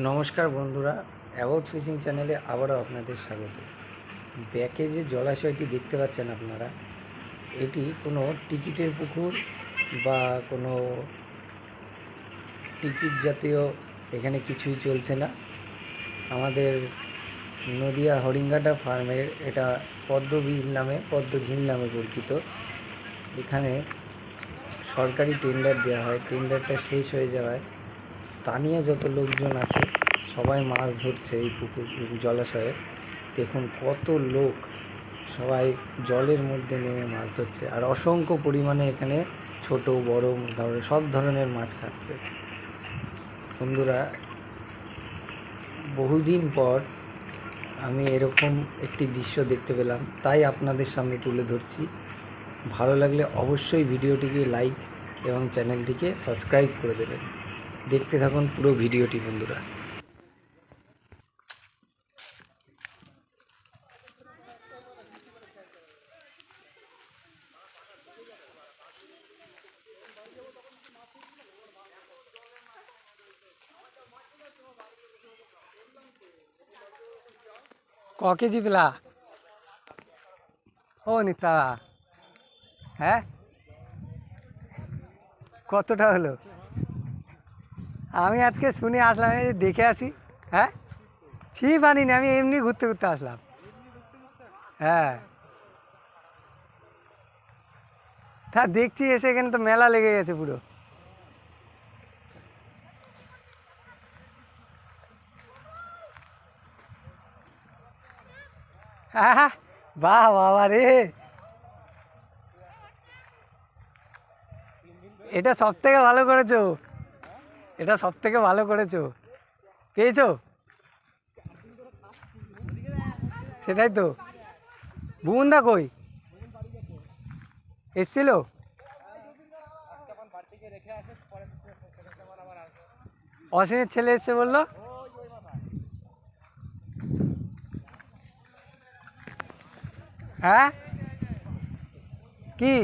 নমস্কার বন্ধুরা award fishing চ্যানেলে আবারও আপনাদের স্বাগত। ব্যাকে যে জলাশয়টি দেখতে পাচ্ছেন আপনারা, এটি কোনো টিকিটের পুকুর বা কোনো টিকিট জাতীয় এখানে কিছুই চলছে না। আমাদের নদিয়া হরিঙ্গাটা ফার্মের এটা পদ্মবিল নামে, পদ্মঝিল নামে পরিচিত। এখানে সরকারি টেন্ডার দেওয়া হয়, টেন্ডারটা শেষ হয়ে যাওয়ায় স্থানীয় যত লোকজন আছে, সবাই মাছ ধরছে এই পুকুর জলাশয়ে। দেখুন কত লোক সবাই জলের মধ্যে নেমে মাছ ধরছে। আর অসংখ্য পরিমাণে এখানে ছোট, বড় ধরনের সব ধরনের মাছ খাচ্ছে। বন্ধুরা, বহুদিন পর আমি এরকম একটি দৃশ্য দেখতে পেলাম, তাই আপনাদের সামনে তুলে ধরছি। ভালো লাগলে অবশ্যই ভিডিওটিকে লাইক এবং চ্যানেলটিকে সাবস্ক্রাইব করে দেবেন। দেখতে থাকুন পুরো ভিডিওটি বন্ধুরা। ক কেজি পেলা? ও নিতা। হ্যাঁ? কতটা হলো? আমি আজকে শুনে আসলাম, এই দেখে আসি হ্যাঁ? ছিপ আনিনি, আমি এমনি ঘুরতে ঘুরতে আসলাম। হ্যাঁ। তা দেখছি এসে এখানে তো মেলা লেগে গেছে পুরো। হ্যাঁ বাহ বাবা রে। এটা সব থেকে ভালো করেছ। এটা সব থেকে ভালো করেছ। পেয়েছ সেটাই তো। বুমুন্দা কই? এসছিল? অসীমের ছেলে এসছে বলল? হ্যাঁ? কি?